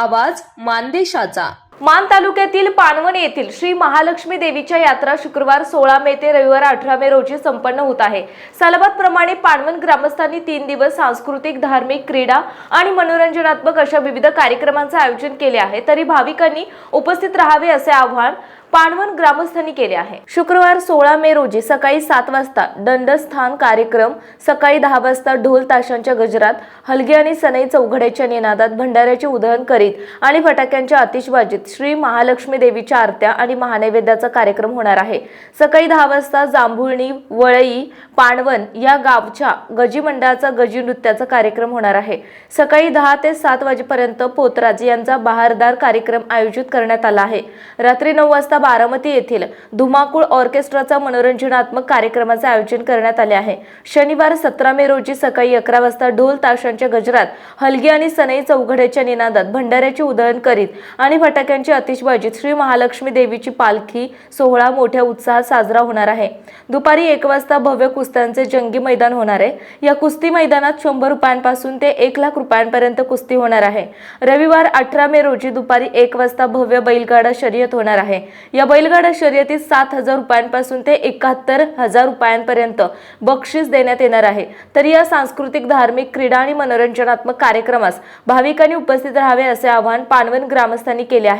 आवाज मानदेशाचा. मान तालुक्यातील पानवण येथील श्री महालक्ष्मी देवीच्या यात्रा शुक्रवार सोळा मे ते रविवार अठरा मे रोजी संपन्न होत आहे. सालाबाद प्रमाणे पानवण ग्रामस्थांनी तीन दिवस सांस्कृतिक धार्मिक क्रीडा आणि मनोरंजनात्मक अशा विविध कार्यक्रमांचे आयोजन केले आहे. तरी भाविकांनी उपस्थित राहावे असे आव्हान पाणवण ग्रामस्थांनी केले आहे. शुक्रवार सोळा मे रोजी सकाळी सात वाजता दंडस्थान कार्यक्रम सकाळी दहा वाजता ढोल ताशांच्या गजरात हलगे आणि सनई चौघड्याच्या निनादात भंडाऱ्याचे उधळण करीत आणि फटाक्यांच्या आतिषबाजीत श्री महालक्ष्मी देवीच्या आरत्या आणि महानैवेद्याचा कार्यक्रम होणार आहे. सकाळी दहा वाजता जांभुळणी वळई पाणवन या गावच्या गजी मंडळाचा गजी नृत्याचा कार्यक्रम होणार आहे. सकाळी दहा ते सात वाजेपर्यंत पोतराज यांचा बहारदार कार्यक्रम आयोजित करण्यात आला आहे. रात्री नऊ वाजता बारामती येथील धुमाकूळ ऑर्केस्ट्राचा मनोरंजनात्मक कार्यक्रमाचे आयोजन करण्यात आले आहे. शनिवार सतरा मे रोजी सकाळी अकरा वाजता ढोल ताशांच्या गजरात हलगी आणि सनई चौघड्याच्या निनादात भंडाऱ्याचे उधळण करीत आणि फटाक्यांची आतिषबाजीत श्री महालक्ष्मी देवीची पालखी सोहळा मोठ्या उत्साहात साजरा होणार आहे. दुपारी एक वाजता भव्य कुस्त्यांचे जंगी मैदान होणार आहे. या कुस्ती मैदानात शंभर रुपयांपासून ते एक लाख रुपयांपर्यंत कुस्ती होणार आहे. रविवार अठरा मे रोजी दुपारी एक वाजता भव्य बैलगाडा शर्यत होणार आहे. या बैलगाडा शर्यतीत सात हजार रुपयांपासून ते एकाहत्तर हजार रुपयांपर्यंत बक्षीस देण्यात येणार आहे. तर या सांस्कृतिक धार्मिक क्रीडा आणि मनोरंजनात्मक कार्यक्रमास भाविकांनी उपस्थित राहावे असे आवाहन पानवन ग्रामस्थांनी केले आहे.